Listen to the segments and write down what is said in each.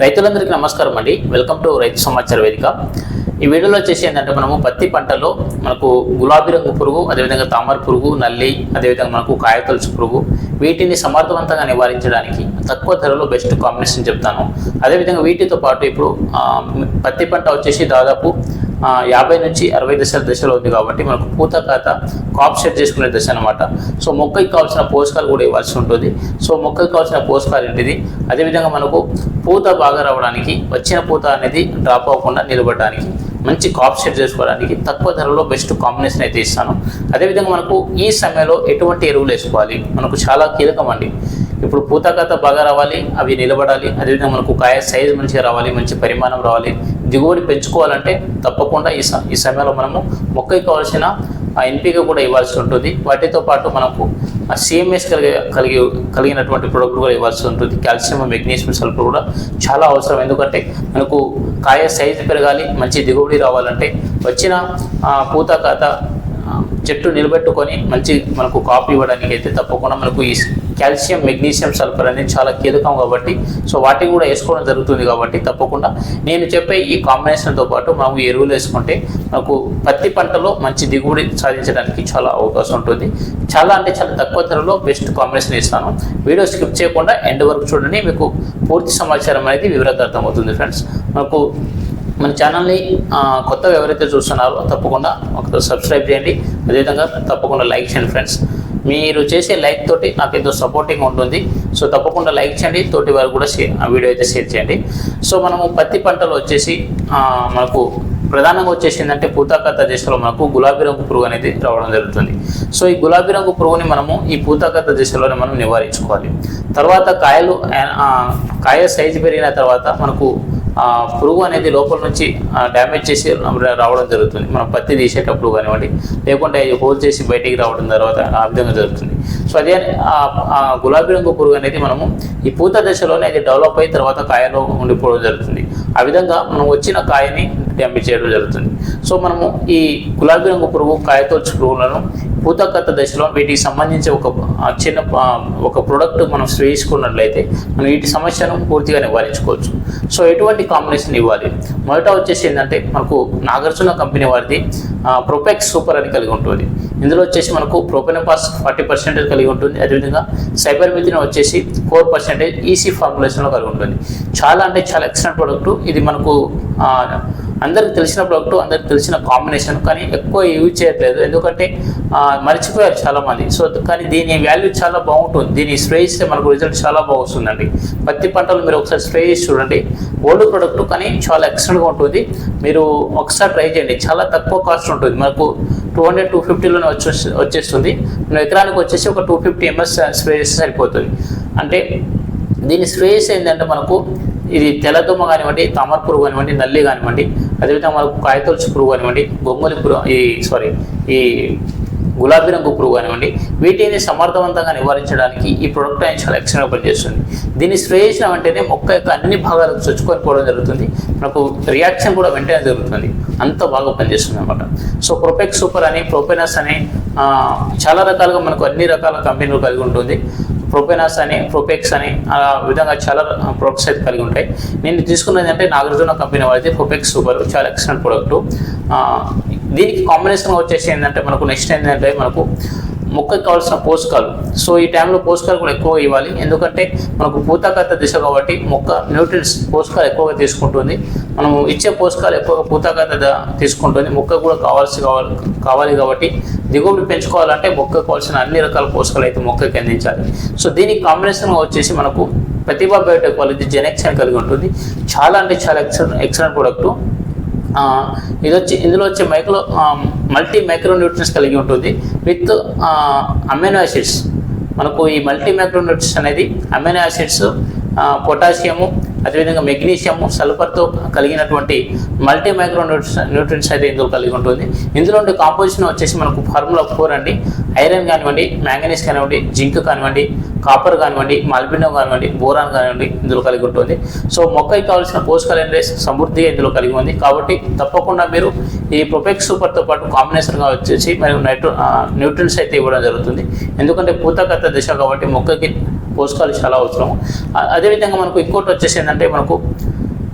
రైతులందరికీ నమస్కారం అండి. వెల్కమ్ టు రైతు సమాచార వేదిక. ఈ వీడియోలో వచ్చేసి ఏంటంటే మనము పత్తి పంటలో మనకు గులాబీ రంగు పురుగు అదేవిధంగా తామర పురుగు నల్లి అదేవిధంగా మనకు కాయతొలుచు పురుగు వీటిని సమర్థవంతంగా నివారించడానికి తక్కువ ధరలో బెస్ట్ కాంబినేషన్ చెప్తాను. అదేవిధంగా వీటితో పాటు ఇప్పుడు పత్తి పంట వచ్చేసి దాదాపు యాభై నుంచి అరవై దశల దశలో ఉంది కాబట్టి మనకు పూత ఖాత కాప్ సెట్ చేసుకునే దశ అనమాట సో మొక్కకి కావాల్సిన పోషకాలు కూడా ఇవ్వాల్సి ఉంటుంది. సో మొక్కకి కావాల్సిన పోషకాలు ఏంటిది? అదేవిధంగా మనకు పూత బాగా రావడానికి వచ్చిన పూత అనేది డ్రాప్ అవ్వకుండా నిలబడడానికి మంచి కాప్ సెట్ చేసుకోవడానికి తక్కువ ధరలో బెస్ట్ కాంబినేషన్ అయితే ఇస్తాను. అదేవిధంగా మనకు ఈ సమయంలో ఎటువంటి ఎరువులు వేసుకోవాలి? మనకు చాలా కీలకం అండి. ఇప్పుడు పూత కథ బాగా రావాలి అవి నిలబడాలి. అదేవిధంగా మనకు కాయ సైజు మంచిగా రావాలి మంచి పరిమాణం రావాలి. దిగుబడి పెంచుకోవాలంటే తప్పకుండా ఈ ఈ సమయంలో మనము మొక్కకి కావాల్సిన ఆ ఎన్పిక కూడా ఇవ్వాల్సి ఉంటుంది. వాటితో పాటు మనకు సిఎంఎస్ కలిగి కలిగి కలిగినటువంటి ప్రొడక్ట్ కూడా ఇవ్వాల్సి ఉంటుంది. కాల్షియం మెగ్నీషియం సల్ఫర్ కూడా చాలా అవసరం. ఎందుకంటే మనకు కాయ సైజు పెరగాలి మంచి దిగుబడి రావాలంటే వచ్చిన పూత కథ చెట్టు నిలబెట్టుకొని మంచి మనకు కాపు ఇవ్వడానికి అయితే తప్పకుండా మనకు ఈ కాల్షియం మెగ్నీషియం సల్ఫర్ అనేది చాలా కీలకం కాబట్టి సో వాటిని కూడా వేసుకోవడం జరుగుతుంది కాబట్టి తప్పకుండా. నేను చెప్పే ఈ కాంబినేషన్తో పాటు మనం ఈ ఎరువులు వేసుకుంటే మనకు పత్తి పంటలో మంచి దిగుబడి సాధించడానికి చాలా అవకాశం ఉంటుంది. చాలా అంటే చాలా తక్కువ ధరలో బెస్ట్ కాంబినేషన్ ఇస్తాను వీడియో స్కిప్ చేయకుండా ఎండ్ వరకు చూడండి. మీకు పూర్తి సమాచారం అనేది వివరంగా అర్థమవుతుంది ఫ్రెండ్స్ మనకు మన ఛానల్ని కొత్తగా ఎవరైతే చూస్తున్నారో తప్పకుండా ఒక సబ్స్క్రైబ్ చేయండి. అదేవిధంగా తప్పకుండా లైక్ చేయండి ఫ్రెండ్స్ మీరు చేసే లైక్ తోటి నాకు ఎంతో సపోర్టింగ్ ఉంటుంది. సో తప్పకుండా లైక్ చేయండి. తోటి వారు కూడా ఆ వీడియో అయితే షేర్ చేయండి. సో మనము పత్తి పంటలు వచ్చేసి మనకు ప్రధానంగా వచ్చేసి ఏంటంటే పూతాకత్త దశలో మనకు గులాబీ రంగు పురుగు అనేది రావడం జరుగుతుంది. సో ఈ గులాబీ రంగు పురుగుని మనము ఈ పూతాకత్త దశలోనే మనం నివారించుకోవాలి. తర్వాత కాయలు కాయ సైజు పెరిగిన తర్వాత మనకు పురుగు అనేది లోపల నుంచి డ్యామేజ్ చేసి రావడం జరుగుతుంది. మనం పత్తి తీసేటప్పుడు కానివ్వండి లేకుంటే అది హోల్ చేసి బయటికి రావడం తర్వాత ఆ విధంగా జరుగుతుంది. సో అదే ఆ- గులాబీ రంగు పురుగు అనేది మనము ఈ పూత దశలోనే అది డెవలప్ అయి తర్వాత కాయలో ఉండిపోవడం జరుగుతుంది. ఆ విధంగా మనం వచ్చిన కాయని డ్యామేజ్ చేయడం జరుగుతుంది. సో మనము ఈ గులాబీ రంగు పురుగు కాయతోల్చు పురుగులను పూతకత్త దశలో వీటికి సంబంధించి ఒక చిన్న ఒక ప్రోడక్ట్ మనం వేసుకున్నట్లయితే మనం వీటి సమస్యను పూర్తిగా నివారించుకోవచ్చు. సో ఎటువంటి కాంబినేషన్ ఇవ్వాలి? మొదట వచ్చేసి ఏంటంటే మనకు నాగార్జున కంపెనీ వారిది ప్రొపెక్స్ సూపర్ అని కలిగి ఉంటుంది. ఇందులో వచ్చేసి మనకు ప్రొపెనపాస్ ఫార్టీ పర్సెంటేజ్ కలిగి ఉంటుంది. అదేవిధంగా సైబర్ మిథిన్ వచ్చేసి ఫోర్ పర్సెంటేజ్ ఈసీ ఫార్ములేషన్లో కలిగి ఉంటుంది. చాలా అంటే చాలా ఎక్సలెంట్ ప్రోడక్ట్ ఇది మనకు అందరికి తెలిసిన ప్రోడక్ట్ అందరికి తెలిసిన కాంబినేషన్ కానీ ఎక్కువ యూజ్ చేయట్లేదు. ఎందుకంటే మర్చిపోయారు చాలామంది. సో కానీ దీని వాల్యూ చాలా బాగుంటుంది. దీన్ని స్ప్రే చేస్తే మనకు రిజల్ట్ చాలా బాగుస్తుందండి పత్తి పంటలు మీరు ఒకసారి స్ప్రే చేసి చూడండి. ఓల్డ్ ప్రోడక్ట్ కానీ చాలా ఎక్సలెంట్గా ఉంటుంది. మీరు ఒకసారి ట్రై చేయండి. చాలా తక్కువ కాస్ట్ ఉంటుంది. మనకు టూ హండ్రెడ్ టూ ఫిఫ్టీలోనే వచ్చే వచ్చేస్తుంది. మన ఎకరానికి వచ్చేసి ఒక టూ ఫిఫ్టీ ఎంఎస్ స్ప్రే చేస్తే సరిపోతుంది. అంటే దీని స్ప్రేస్ ఏంటంటే మనకు ఇది తెల్లదుమ్మ కానివ్వండి తామర పురుగు కానివ్వండి నల్లి కానివ్వండి అదేవిధంగా మనకు కాయతొలుచు పురుగు కానివ్వండి బొమ్మలి పురుగు ఈ సారీ ఈ గులాబీ రంగు పురుగు కానివ్వండి వీటిని సమర్థవంతంగా నివారించడానికి ఈ ప్రొడక్ట్ అనేది చాలా ఎక్సలెంట్ పనిచేస్తుంది. దీన్ని స్ప్రే చేసిన వెంటనే మొక్క యొక్క అన్ని భాగాలకు చొచ్చుకొని పోవడం జరుగుతుంది. మనకు రియాక్షన్ కూడా వెంటనే జరుగుతుంది. అంత బాగా పనిచేస్తుంది అనమాట సో ప్రొపెక్ సూపర్ అని ప్రొపెనస్ అని చాలా రకాలుగా మనకు అన్ని రకాల కంపెనీలు కలిగి ఉంటుంది. ప్రొపెనాస్ అని ప్రొపెక్స్ అని ఆ విధంగా చాలా ప్రొడక్ట్స్ అయితే కలిగి ఉంటాయి. నేను తీసుకున్నది అంటే నాగార్జున కంపెనీ వాళ్ళది. ప్రొపెక్స్ సూపర్ చాలా ఎక్సలెంట్ ప్రొడక్ట్ దీనికి కాంబినేషన్ వచ్చేసి ఏంటంటే మనకు నెక్స్ట్ ఏంటంటే మనకు మొక్కకి కావాల్సిన పోషకాలు. సో ఈ టైంలో పోషకాలు కూడా ఎక్కువ ఇవ్వాలి. ఎందుకంటే మనకు పూతాకత్త దిశ కాబట్టి మొక్క న్యూట్రిన్స్ పోషకాలు ఎక్కువగా తీసుకుంటుంది. మనము ఇచ్చే పోషకాలు ఎక్కువగా పూతాకత్త తీసుకుంటుంది. మొక్క కూడా కావాల్సి కావాలి కావాలి కాబట్టి దిగుబడి పెంచుకోవాలంటే మొక్కకు కావాల్సిన అన్ని రకాల పోషకాలు అయితే మొక్కకి అందించాలి. సో దీనికి కాంబినేషన్గా వచ్చేసి మనకు ప్రతిభా బయోటెక్ వాళ్ళది జెనెక్షన్ కలిగి ఉంటుంది. చాలా అంటే చాలా ఎక్సలెంట్ ఎక్సలెంట్ ప్రోడక్ట్ ఇది వచ్చి ఇందులో వచ్చే మైక్రో మల్టీ మైక్రో న్యూట్రియన్స్ కలిగి ఉంటుంది. With amino acids. మనకు ఈ మల్టీ మైక్రో న్యూట్రియన్స్ అనేది అమైనో యాసిడ్స్ పొటాషియము అదేవిధంగా మెగ్నీషియం సల్ఫర్తో కలిగినటువంటి మల్టీ మైక్రో న్యూట్రియన్స్ అయితే ఇందులో కలిగి ఉంటుంది. ఇందులో ఉండే కాంపోజిషన్ వచ్చేసి మనకు ఫార్ములా ఫోర్ అండి. ఐరన్ కానివ్వండి మ్యాంగనీస్ కానివ్వండి జింక్ కానివ్వండి కాపర్ కానివ్వండి మల్బినో కానివ్వండి బోరాన్ కానివ్వండి ఇందులో కలిగి ఉంటుంది. సో మొక్కకి కావాల్సిన పోషకాలు ఏంటంటే సమృద్ధిగా ఇందులో కలిగి ఉంది. కాబట్టి తప్పకుండా మీరు ఈ ప్రొపెక్స్ సూపర్తో పాటు కాంబినేషన్గా వచ్చేసి మరియు నైట్రో న్యూట్రియన్స్ అయితే ఇవ్వడం జరుగుతుంది. ఎందుకంటే పూతకత్త దిశ కాబట్టి మొక్కకి పోషకాలు చాలా అవసరం. అదేవిధంగా మనకు ఇంకోటి వచ్చేసి ఏంటంటే మనకు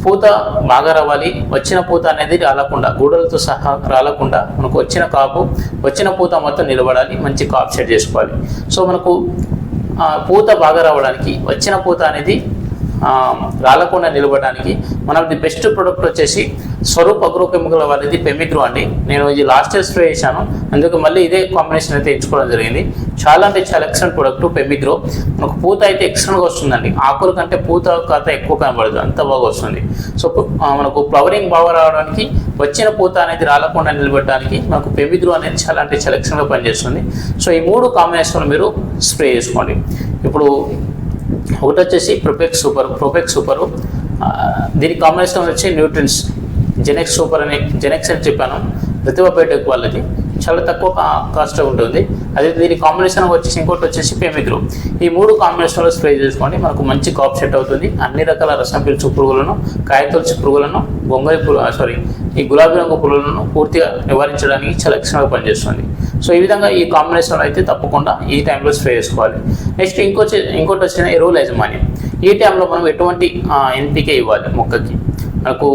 పూత బాగా రావాలి. వచ్చిన పూత అనేది రాలకుండా గూడలతో సహా రాలకుండా మనకు వచ్చిన కాపు వచ్చిన పూత మొత్తం నిలబడాలి మంచి కాపు సెట్ చేసుకోవాలి. సో మనకు పూత బాగా రావడానికి వచ్చిన పూత అనేది రాలకుండా నిలబడడానికి మనం ది బెస్ట్ ప్రొడక్ట్ వచ్చేసి స్వరూప్ అగ్రో అనేది వాళ్ళది పెమిగ్రో అండి. నేను ఇది లాస్ట్ ఇయర్ స్ప్రే చేశాను. అందుకు మళ్ళీ ఇదే కాంబినేషన్ అయితే ఎంచుకోవడం జరిగింది. చాలా అంటే చాలా ఎక్సలెంట్ ప్రొడక్ట్ పెమిగ్రో. మనకు పూత అయితే ఎక్సలెంట్గా వస్తుందండి. ఆకుల కంటే పూత కాత ఎక్కువ కనబడదు. అంత బాగా వస్తుంది. సో మనకు ఫ్లవరింగ్ బాగా రావడానికి వచ్చిన పూత అనేది రాలకుండా నిలబెట్టడానికి మనకు పెమిగ్రో అనేది చాలా అంటే చాలా ఎక్సలెంట్గా పనిచేస్తుంది. సో ఈ మూడు కాంబినేషన్లు మీరు స్ప్రే చేసుకోండి. ఇప్పుడు ఒకటి వచ్చేసి ప్రొపెక్స్ సూపర్ ప్రొపెక్స్ సూపర్ దీని కాంబినేషన్ వచ్చి న్యూట్రిన్స్ జెనెక్స్ సూపర్ అని జెనెక్స్ అని చెప్పాను. ప్రతిభ వాళ్ళది. చాలా తక్కువ కాస్ట్ ఉంటుంది. అదే దీని కాంబినేషన్ వచ్చేసి ఇంకోటి వచ్చేసి పెమిగ్రో ఈ మూడు కాంబినేషన్లో స్ప్రే చేసుకోండి. మనకు మంచి కాప్ సెట్ అవుతుంది. అన్ని రకాల రసం పిలుచు పురుగులను కాయతొలచి పురుగులను గొంగలి పురుగు సారీ ఈ గులాబీ రంగు పురుగులను పూర్తిగా నివారించడానికి చాలా ఎక్స్ట్రాగా పనిచేస్తుంది. సో ఈ విధంగా ఈ కాంబినేషన్లో అయితే తప్పకుండా ఈ టైంలో స్ప్రే చేసుకోవాలి. నెక్స్ట్ ఇంకొచ్చి ఇంకోటి వచ్చిన ఎరువుల యాజమాన్యం. ఈ టైంలో మనం ఎటువంటి ఎన్పికే ఇవ్వాలి మొక్కకి? మనకు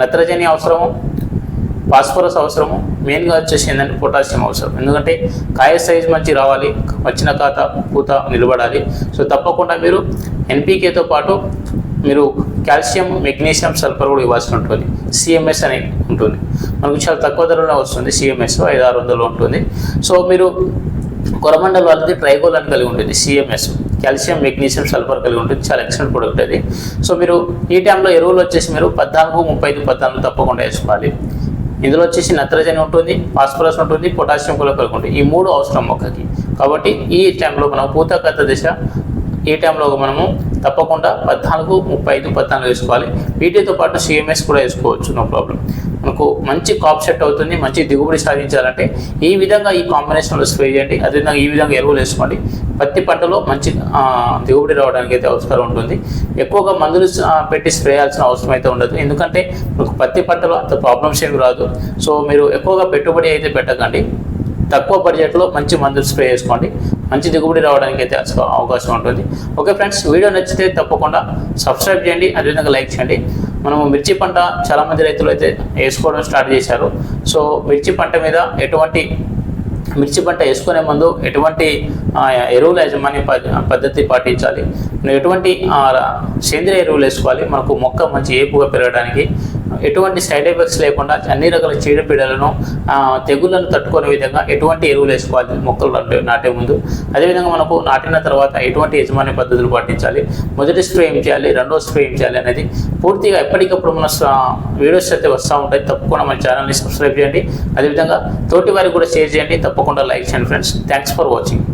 నత్రజని అవసరము ఫాస్ఫరస్ అవసరము మెయిన్గా వచ్చేసి ఏంటంటే పొటాషియం అవసరం. ఎందుకంటే కాయ సైజ్ మంచి రావాలి వచ్చిన కాత పూత నిలబడాలి. సో తప్పకుండా మీరు ఎన్పీకేతో పాటు మీరు కాల్షియం మెగ్నీషియం సల్ఫర్ కూడా ఇవ్వాల్సి ఉంటుంది. సిఎంఎస్ అని ఉంటుంది. మనకు చాలా తక్కువ ధరలో వస్తుంది సిఎంఎస్ ఐదు ఆరు వందలు ఉంటుంది. సో మీరు కొరమండల్ వాళ్ళది ట్రైగోల్ అని కలిగి ఉంటుంది సిఎంఎస్. కాల్షియం మెగ్నీషియం సల్ఫర్ కలిగి ఉంటుంది చాలా ఎక్సలెంట్ ప్రొడక్ట్ అది. సో మీరు ఈ టైంలో ఎరువులు వచ్చేసి మీరు పద్నాలుగు ముప్పై ఐదు పద్నాలుగు తప్పకుండా వేసుకోవాలి. ఇందులో వచ్చేసి నత్రజని ఉంటుంది ఫాస్ఫరస్ ఉంటుంది పొటాషియం కూడా కలిగి ఉంటుంది. ఈ మూడు అవసరం మొక్కకి కాబట్టి ఈ టైంలో మనం పూతకత దశ ఈ టైంలో మనము తప్పకుండా పద్నాలుగు ముప్పై ఐదు పద్నాలుగు వేసుకోవాలి. వీటితో పాటు సిఎంఎస్ కూడా వేసుకోవచ్చు నో ప్రాబ్లం మనకు మంచి కాప్ సెట్ అవుతుంది మంచి దిగుబడి సాధించాలంటే ఈ విధంగా ఈ కాంబినేషన్లో స్ప్రే చేయండి. అదేవిధంగా ఈ విధంగా ఎరువులు వేసుకోండి. పత్తి పంటలో మంచి దిగుబడి రావడానికి అయితే అవసరం ఉంటుంది. ఎక్కువగా మందులు పెట్టి స్ప్రే చేయాల్సిన అవసరం అయితే ఉండదు. ఎందుకంటే మీకు పత్తి పంటలో అంత ప్రాబ్లమ్స్ ఏమి రాదు. సో మీరు ఎక్కువగా పెట్టుబడి అయితే పెట్టకండి. తక్కువ బడ్జెట్లో మంచి మందులు స్ప్రే చేసుకోండి. మంచి దిగుబడి రావడానికి అయితే అవకాశం ఉంటుంది. ఓకే ఫ్రెండ్స్ వీడియో నచ్చితే తప్పకుండా సబ్స్క్రైబ్ చేయండి. అదేవిధంగా లైక్ చేయండి. మనము మిర్చి పంట చాలామంది రైతులు అయితే వేసుకోవడం స్టార్ట్ చేశారు. సో మిర్చి పంట మీద ఎటువంటి మిర్చి పంట వేసుకునే ముందు ఎటువంటి ఎరువుల యాజమాన్య ప- పద్ధతి పాటించాలి? ఎటువంటి సేంద్రియ ఎరువులు వేసుకోవాలి? మనకు మొక్క మంచి ఏపుగా పెరగడానికి ఎటువంటి సైడ్ ఎఫెక్ట్స్ లేకుండా అన్ని రకాల చీడపీడలను తెగుళ్ళను తెగుళ్ళను తట్టుకునే విధంగా ఎటువంటి ఎరువులు వేసుకోవాలి? మొక్కలు నాటే ముందు. అదేవిధంగా మనకు నాటిన తర్వాత ఎటువంటి యజమాని పద్ధతులు పాటించాలి? మొదటి స్ప్రే ఏం చేయాలి? రెండో స్ప్రే ఏం చేయాలి అనేది పూర్తిగా ఎప్పటికప్పుడు మన వీడియోస్ అయితే వస్తూ ఉంటాయి. తప్పకుండా మన ఛానల్ని సబ్స్క్రైబ్ చేయండి. అదేవిధంగా తోటి వారికి కూడా షేర్ చేయండి. తప్పకుండా లైక్ చేయండి ఫ్రెండ్స్ థ్యాంక్స్ ఫర్ వాచింగ్